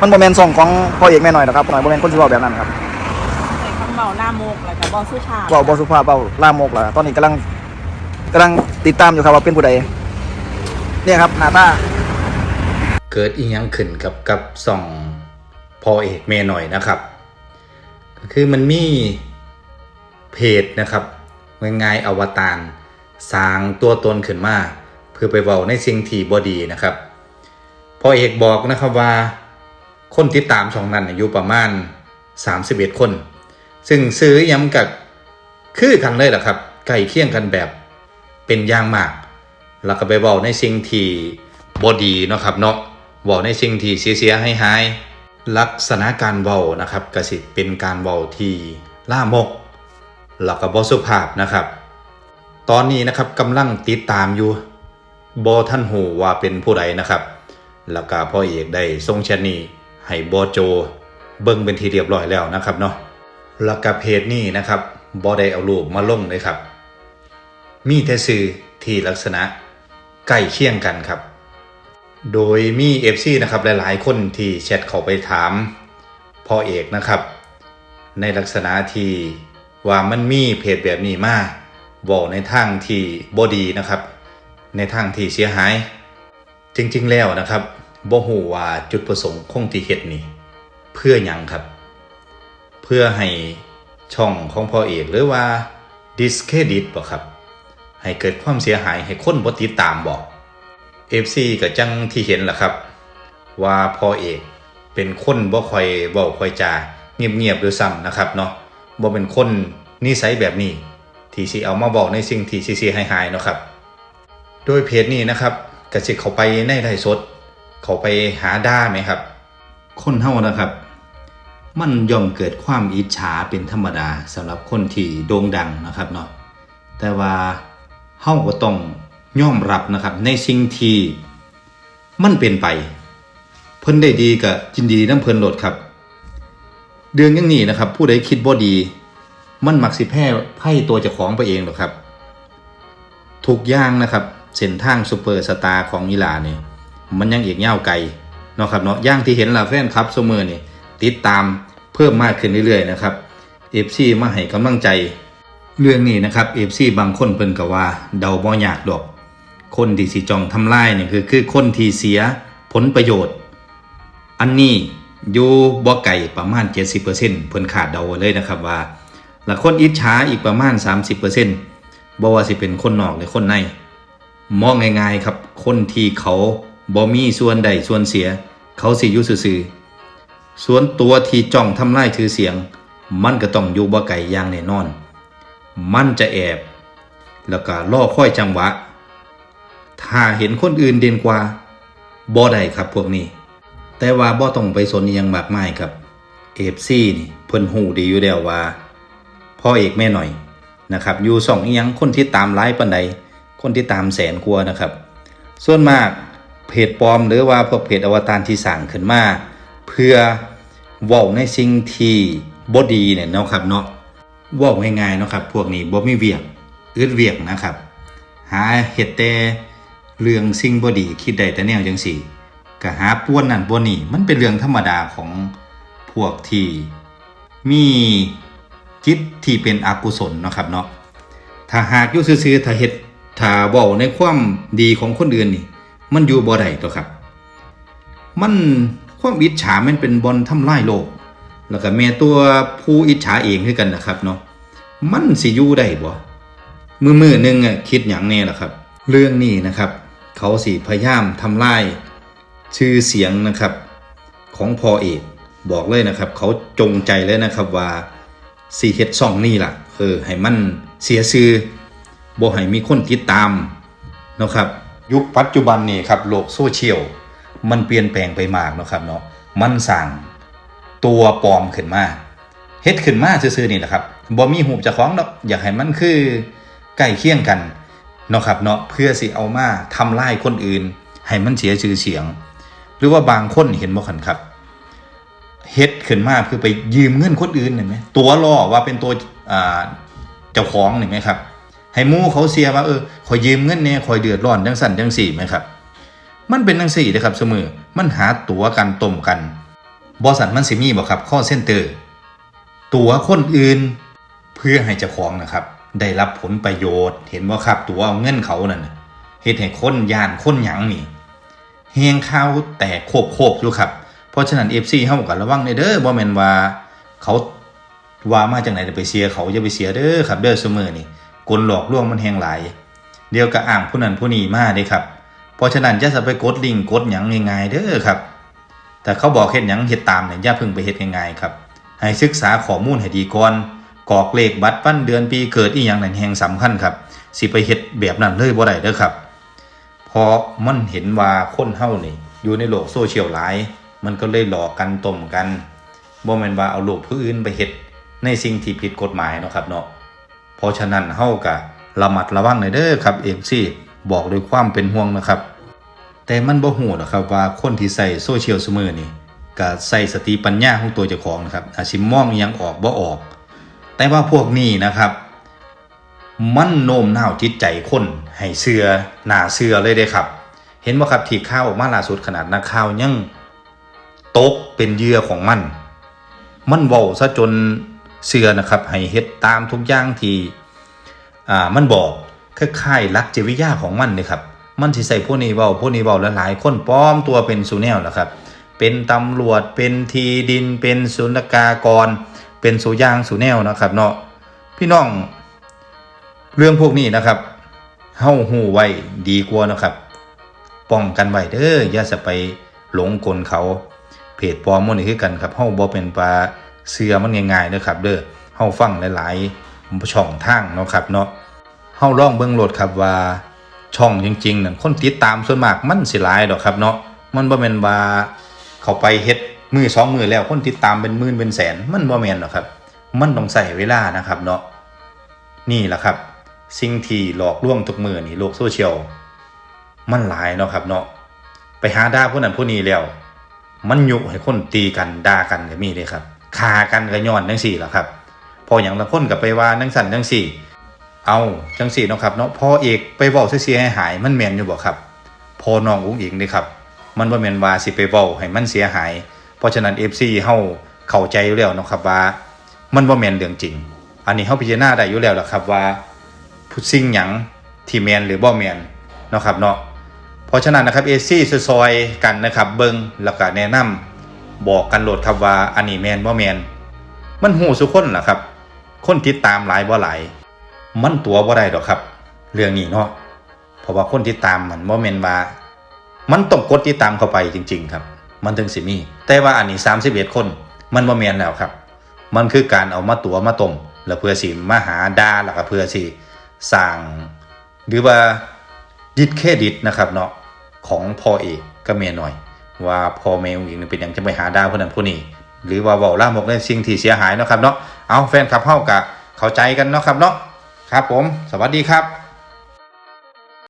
มันโมเมนต์ส่งของพ่อเอกแม่หน่อยนะครับหน่อยโมเมนต์คนสิเว้าแบบนั้นครับใส่คำเบาหน้าโมกแล้วก็บอสุภาพเว้าบ่สุภาพเว้าล่ามกล่ะตอนนี้กำลังกำลังติดตามอยู่ครับว่าเป็นผู้ใดเนี่ยครับหน้าตาเกิดอีหยังขึ้นกับกับส่องพอเอกเมหน่อยนะครับก็คือมันมีเพจนะครับง่ายๆอวตารสร้างตัวตนขึ้นมา เพื่อไปเว้าในสิ่งที่บดีนะครับพอเอกบอกนะครับว่า คนติดตามช่องนั้นอายุประมาณ 31 คน ซึ่งซื้อย้ำกับคือกันเลยแหละครับใกล้เคียงกันแบบเป็นอย่างมาก แล้วก็ไปเว้าในสิ่งที่บดีเนาะครับเนาะเว้าในสิ่งที่เสียๆให้หายลักษณะการเว้านะครับก็สิเป็นการเว้าที่ล่ามกแล้วก็บ่สุภาพนะครับ ตอนนี้นะครับกำลังติดตามอยู่บ่ท่านหูว่าเป็นผู้ใดนะครับ แล้วก็พ่อเอกได้ส่งชนี ให้บอโจ เบิ่งเป็นทีเรียบร้อยแล้วนะครับเนาะแล้วก็เพจนี้นะครับบ่ได้เอารูปมาลงเลยครับ มีแต่สื่อที่ลักษณะใกล้เคียงกันครับ โดยมี FC นะครับหลายๆ คนที่แชทเขาไปถามพ่อเอกนะครับ ในลักษณะที่ว่ามันมีเพจแบบนี้มาบอกในทางที่บดีนะครับ ในทางที่เสียหาย จริงๆแล้วนะครับ บ่ฮู้ว่าจุดประสงค์คงที่เฮ็ดนี่ เพื่อหยังครับ เพื่อให้ช่องของพ่อเอกหรือว่า discredit บ่ครับ ให้เกิดความเสียหายให้คนบ่ติดตามบอก FC ก็จังที่เห็นล่ะครับ ว่าพ่อเอกเป็นคนบ่ค่อยเว้าค่อยจาเงียบๆด้วยซ้ำนะครับเนาะบ่เป็นคนนิสัยแบบนี้ ที่สิเอามาบอกในสิ่งที่เสียหายๆเนาะครับ โดยเพจนี้นะครับกสิเขาไปในไลฟ์สด เขาไปหาด่าไหมครับ คนเฮานะครับ มันย่อมเกิดความอิจฉาเป็นธรรมดาสำหรับคนที่โด่งดังนะครับเนาะแต่ว่าเฮาก็ต้องยอมรับนะครับ ในสิ่งที่มันเป็นไป เพิ่นได้ดีก็ยินดีน้ำเพิ่นโหลดครับ เดือนอย่างนี้นะครับ ผู้ใดคิดบ่ดี มันมักสิแพ้ไพ่ตัวเจ้าของไปเองหรอกครับทุกอย่างนะครับ เส้นทางซูเปอร์สตาร์ของอีหลาเนี่ย มันยังอีกยาไกลเนาะครับเนาะอย่างที่เห็นล่ะแฟนคลับซูเมอนี่ติดตามเพิ่มมากขึ้นเรื่อยๆนะครับเอฟซีมาให้กำลังใจ เรื่องนี้นะครับเอฟซีบางคนเพิ่นก็ว่า เดาบ่ยากดอก คนที่สิจองทำลายเนี่ยคือคือคนที่เสียผลประโยชน์ อันนี้อยู่บ่ไก่ประมาณ 70%เพิ่นขาดเดาเลยนะครับว่าและคนอิจฉาอีกประมาณ 30%บ่ว่าสิเป็นคนนอกหรือคนใน มองง่ายๆครับ คนที่เขา บ่มีส่วนใดส่วนเสีย เขาสิอยู่ซื่อๆส่วนตัวที่จ้องทำลายชื่อเสียง มันก็ต้องอยู่บ่ไกลอย่างแน่นอน มันจะแอบ แล้วก็ล่อค่อยจังหวะ ถ้าเห็นคนอื่นเด่นกว่าบ่ได้ครับพวกนี้ แต่ว่าบ่ต้องไปสนยังมากมายครับเอฟซีนี่เพิ่นหูดีอยู่แล้วว่าพ่อเอกแม่หน่อยนะครับอยู่สองอียังคนที่ตามไลฟ์ปันใดคนที่ตามแสนกลัวนะครับ ส่วนมาก เพจปลอม หรือว่าพวกเพจอวตารที่สั่งขึ้นมา เพื่อว้าในสิ่งที่บดีเนี่ยเนาะครับเนาะว้าง่ายๆเนาะครับ พวกนี้บ่มีเวียกอึดเวียกนะครับ หาเฮ็ดแต่เรื่องสิ่งบดีคิดได้แต่แนวจังสี่ก็หาป้วนนั่นป้วนนี่มันเป็นเรื่องธรรมดาของพวกที่มีจิตที่เป็นอกุศลนะครับเนาะถ้าหากยู่ซื่อๆถ้าเฮ็ดถ้าเว้าในความดีของคนอื่นนี่ มันอยู่บ่ได้ตัวครับ มันความอิจฉามันเป็นบอลทำลายโลก แล้วก็แม่ตัวผู้อิจฉาเองคือกันนะครับเนาะมันสิอยู่ได้บ่มือมือหนึงอะคิดอย่างแน่ละครับ เรื่องนี้นะครับ เขาสิพยายามทำลายชื่อเสียงนะครับของพอเอกบอกเลยนะครับ เขาจงใจเลยนะครับว่าสีเฮ็ดซ่องนี่ล่ะเออให้มันเสียชื่อบ่ให้มีคนติดตามนะครับ ยุคปัจจุบันนี่ครับโลกโซเชียลมันเปลี่ยนแปลงไปมากนะครับเนาะมันสั่งตัวปลอมขึ้นมาเฮ็ดขึ้นมาซื่อๆนี่แหละครับบ่มีหูปเจ้าของดอกอยากให้มันคือใกล้เคียงกันเนาะครับเนาะเพื่อสิเอามาทำลายคนอื่น ให้มันเสียชื่อเสียง หรือว่าบางคนเห็นบ่คันครับเฮ็ดขึ้นมาเพื่อไปยืมเงินคนอื่นเห็นไหมตัวล่อว่าเป็นตัวอ่าเจ้าของเห็นไหมครับ ให้มู่เขาเสียว่าเออขอยยืมเงินแหน่ขอยเดือดร้อนจังสั่นจังสี่ไหมครับ มันเป็นจังสี่นะครับเสมอมันหาตัวกันต้มกันบอสันมันสิมีบ่ครับข้อเส้นเตอร์ตัวคนอื่น เพื่อให้เจ้าของนะครับ ได้รับผลประโยชน์ เห็นว่าครับตัวเอาเงินเขานั่นน่ะเฮ็ดให้คนย่านคนหยังนี่เฮงข้าวแตกโคบโคบอยู่ครับเพราะฉะนั้น FC เฮาก็ระวังเด้อบ่แมนว่าเขาว่ามาจากไหนจะไปเสียเขาอย่าไปเสียเด้อครับเด้อซุมื้อนี่ กลหลอกลวงมันแฮงหลาย เดียวก็อ้างผู้นั้นผู้นี้มาเด้ครับ เพราะฉะนั้นจะไปกดลิงกดหยังง่ายๆเด้อครับ แต่เขาบอกเฮ็ดหยังเฮ็ดตามเนี่ยอย่าพิ่งไปเฮ็ดง่ายๆครับ ให้ศึกษาข้อมูลให้ดีก่อนกรอกเลขบัตรวันเดือนปีเกิดอีหยังนั่นแห่งสำคัญครับ สิไปเฮ็ดแบบนั้นเลยบ่ได้เด้อครับเพราะมันเห็นว่าคนเฮานี่อยู่ในโลกโซเชียลหลาย มันก็เลยหลอกกันต้มกันบ่แม่นว่าเอาโลกผู้อื่นไปเฮ็ดในสิ่งที่ผิดกฎหมายเนาะครับเนาะ เพราะฉะนั้นเฮาก็ระมัดระวังหน่อยเด้อครับ MC บอกด้วยความเป็นห่วงนะครับ แต่มันบ่ฮู้หรอกครับว่าคนที่ใส่โซเชียลซุมื้อนี่ก็ใส่สติปัญญาของตัวเจ้าของนะครับอาจสิมองยังออกบ่ออก แต่ว่าพวกนี้นะครับมันโน้มน้าวจิตใจคนให้เชื่อหน้าเชื่อเลยเด้ครับ เห็นบ่าครับที่ข่าวออกมาล่าสุดขนาดนักข่าวยังตกเป็นเยื่อของมัน มันเว้าซะจน เชื่อนะครับให้เฮ็ดตามทุกอย่างที่อ่ามันบอกคล้ายๆลักจิตวิทยาของมันเลยครับมันสิใส่พวกนี้เว้าพวกนี้เว้าและหลายคนปลอมตัวเป็นสุแนวแหละครับ เป็นตำรวจเป็นทีดิน เป็นศุลกากร เป็นสุยางสุแนวนะครับเนาะพี่น้อง เรื่องพวกนี้นะครับเฮาหูไว้ดีกว่านะครับ ป้องกันไว้เด้ออย่าจะไปหลงกลเขาเพจปลอมมันนี่คือกันครับเฮาบ่เป็นปลา เสือมันง่ายๆเด้อครับ เด้อเฮาฟังหลายๆช่องทางเนาะครับเนาะเฮาลองเบิ่งโหลดครับว่าช่องจริงๆนั่นคนติดตามส่วนมากมันสิหลายดอกครับเนาะมันบ่แม่นว่าเขาไปเฮ็ดมือสองมือแล้วคนติดตามเป็นหมื่นเป็นแสนมันบ่แม่นหรอกครับ มันต้องใส่เวลานะครับเนาะนี่แหละครับ สิ่งที่หลอกลวงทุกมือนี่โลกโซเชียลมันหลายเนาะครับเนาะไปหาด่าผู้นั้นผู้นี้แล้ว มันยุให้คนตีกันด่ากันก็มีเลยครับ ฆ่ากันก็ย้อนจังสี่หละครับพออย่างละคนก็ไปว่าจังสั่นจังสี่ เอาจังสี่นะครับเนาะพ่อเอกไปเว้าเสียให้หายมันแมนอยู่บ่ครับพอน้องอุ้งอิงนี่ครับ มันบ่แมนว่าสิไปเว้าให้มันเสียหาย เพราะฉะนั้น FC เฮาเข้าใจอยู่แล้วนะครับว่า มันบ่แมนเรื่องจริง อันนี้เฮาพิจารณาได้อยู่แล้วล่ะครับว่าผู้สิ่งหยังที่แมนหรือบ่แมนเนาะครับเนาะเพราะฉะนั้นนะครับเอซี่ซอยกันนะครับเบิงแล้วก็แนะนำ บอกกันโหลดครับว่าอันนี้แมนบ่แมนมันหูสุคนล่ะครับ คนติดตามหลายบ่หลาย มันตัวบ่ได้ดอกครับ เรื่องนี้เนาะเพราะว่าคนติดตามมันบ่แมนว่า มันต้องกดติดตามเข้าไปจริง ๆ ครับ มันถึงสิมี แต่ว่าอันนี้31คน มันบ่แมนแล้วครับ มันคือการเอามาตัวมาต้มแล้วเพื่อสิมาหาดาแล้วก็เพื่อสิสร้างหรือว่าดิดเครดิตนะครับเนาะของพ่อเอกก็เมียหน่อย ว่าพ่อแม่องอีกเป็นอย่างจะไปหาดาวผู้นั้นผู้นี้หรือว่าเว้าล่ามกในสิ่งที่เสียหายเนาะครับเนาะเอาแฟนคลับเฮากะเข้าใจกันเนาะครับเนาะครับผม สวัสดีครับ